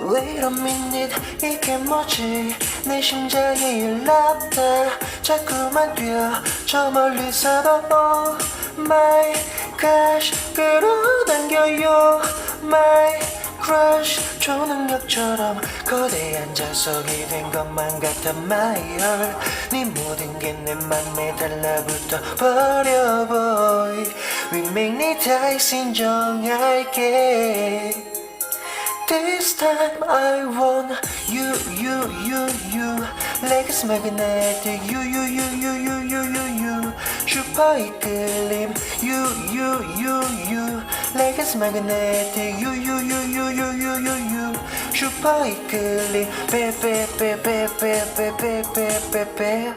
Wait a minute 이게 뭐지? 내 심장이 일났다. 자꾸만 뛰어 저 멀리서도 Oh my gosh 끌어당겨요. My crush 초능력처럼 거대한 자석이 된 것만 같아 My heart. 네 모든 게 내 맘에 달라붙어 버려 boy. We make 네 다시 인정할게 This time I want you, you, you, you Like it's magnetic You, you, you, you, you, you, you, you 슈퍼 이끌림 You, you, you, you Like it's magnetic You, you, you, you, you, you, you, you 슈퍼 이끌림 빼빼빼빼빼빼빼빼빼빼